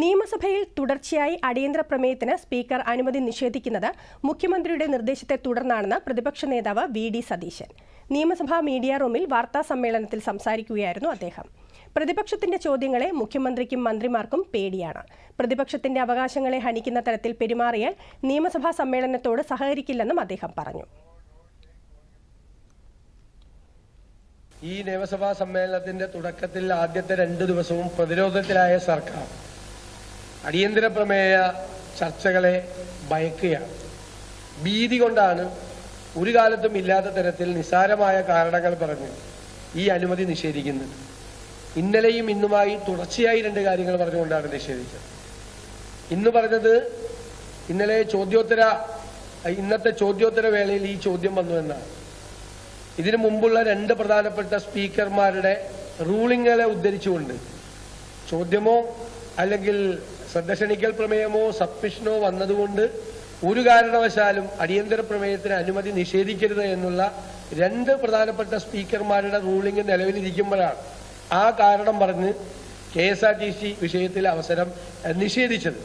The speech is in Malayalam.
നിയമസഭയിൽ തുടർച്ചയായി അടിയന്തര പ്രമേയത്തിന് സ്പീക്കർ അനുമതി നിഷേധിക്കുന്നത് മുഖ്യമന്ത്രിയുടെ നിർദ്ദേശത്തെ തുടർന്നാണെന്ന് പ്രതിപക്ഷ നേതാവ് വി ഡി സതീശൻ. നിയമസഭാ മീഡിയ റൂമിൽ വാർത്താ സമ്മേളനത്തിൽ സംസാരിക്കുകയായിരുന്നു അദ്ദേഹം. പ്രതിപക്ഷത്തിന്റെ ചോദ്യങ്ങളെ മുഖ്യമന്ത്രിക്കും മന്ത്രിമാർക്കും പേടിയാണ്. പ്രതിപക്ഷത്തിന്റെ അവകാശങ്ങളെ ഹനിക്കുന്ന തരത്തിൽ പെരുമാറിയാൽ നിയമസഭാ സമ്മേളനത്തോട് സഹകരിക്കില്ലെന്നും അദ്ദേഹം പറഞ്ഞു. ഈ നിയമസഭാ സമ്മേളനത്തിന്റെ തുടക്കത്തിൽ ആദ്യത്തെ രണ്ടു ദിവസവും പ്രതിരോധത്തിലായ സർക്കാർ അടിയന്തര പ്രമേയ ചർച്ചകളെ ഭയക്കുകയാണ്. ഭീതി കൊണ്ടാണ് ഒരു കാലത്തും ഇല്ലാത്ത തരത്തിൽ നിസ്സാരമായ കാരണങ്ങൾ പറഞ്ഞ് ഈ അനുമതി നിഷേധിക്കുന്നത്. ഇന്നലെയും ഇന്നുമായി തുടർച്ചയായി രണ്ട് കാര്യങ്ങൾ പറഞ്ഞുകൊണ്ടാണ് നിഷേധിച്ചത്. ഇന്ന് പറഞ്ഞത് ഇന്നലെ ചോദ്യോത്തര ഇന്നത്തെ ചോദ്യോത്തര വേളയിൽ ഈ ചോദ്യം വന്നു എന്നാണ്. ഇതിനു മുമ്പുള്ള രണ്ട് പ്രധാനപ്പെട്ട സ്പീക്കർമാരുടെ റൂളിങ്ങുകളെ ഉദ്ധരിച്ചുകൊണ്ട് ചോദ്യമോ അല്ലെങ്കിൽ ശ്രദ്ധ ക്ഷണിക്കൽ പ്രമേയമോ സബ്മിഷനോ വന്നതുകൊണ്ട് ഒരു കാരണവശാലും അടിയന്തര പ്രമേയത്തിന് അനുമതി നിഷേധിക്കരുത് എന്നുള്ള രണ്ട് പ്രധാനപ്പെട്ട സ്പീക്കർമാരുടെ റൂളിംഗ് നിലവിലിരിക്കുമ്പോഴാണ് ആ കാരണം പറഞ്ഞ് K S R T C വിഷയത്തിൽ അവസരം നിഷേധിച്ചത്.